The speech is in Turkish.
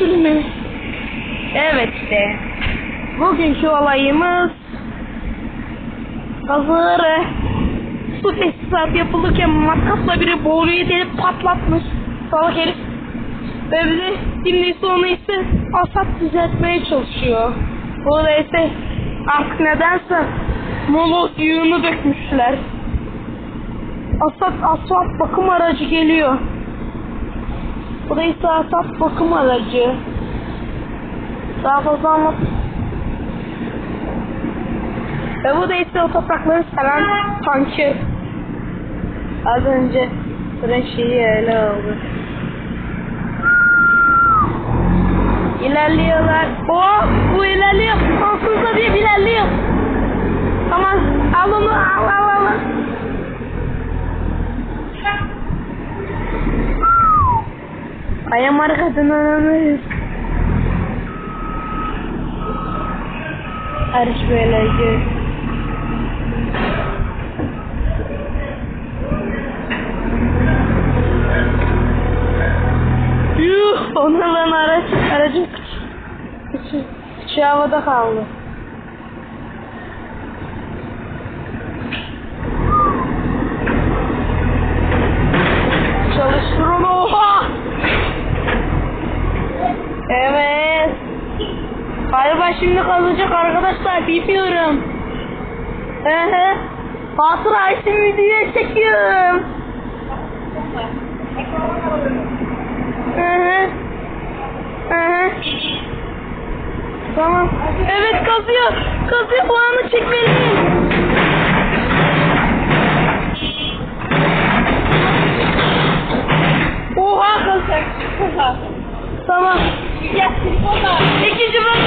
sürümü. Evet işte. Bugünkü olayımız hazır su tesisat yapılırken matkapla biri boruyu delip patlatmış. Salak herif. Ve bize şimdi onu ise Asat düzeltmeye çalışıyor. Burada ise artık nedense molot yığını dökmüşler. Asat asfalt bakım aracı geliyor. Bu ise asfalt bakım aracı. Daha fazla anlat. Ve bu da ise o toprakları saran tankı. Az önce tren şeyi ele aldı. İlerliyorlar. Oh bu ilerliyor. Sonsuzda diye ilerliyor. Ayam arkasından Arış böyle gör. Yuh, ona lan araç, aracın kıçı, kıçı, kıçı havada kaldı. Çalıştır onu, oha! Evet. Galiba şimdi kalacak arkadaşlar, bilmiyorum. Hı. Fatura isim videoya çekiyorum. Hı hı. Tamam. Evet kazıyor. Kazıyor bu anı çekmeliyim. Oha kazıyor. Tamam. Ya, İkinci bölüm.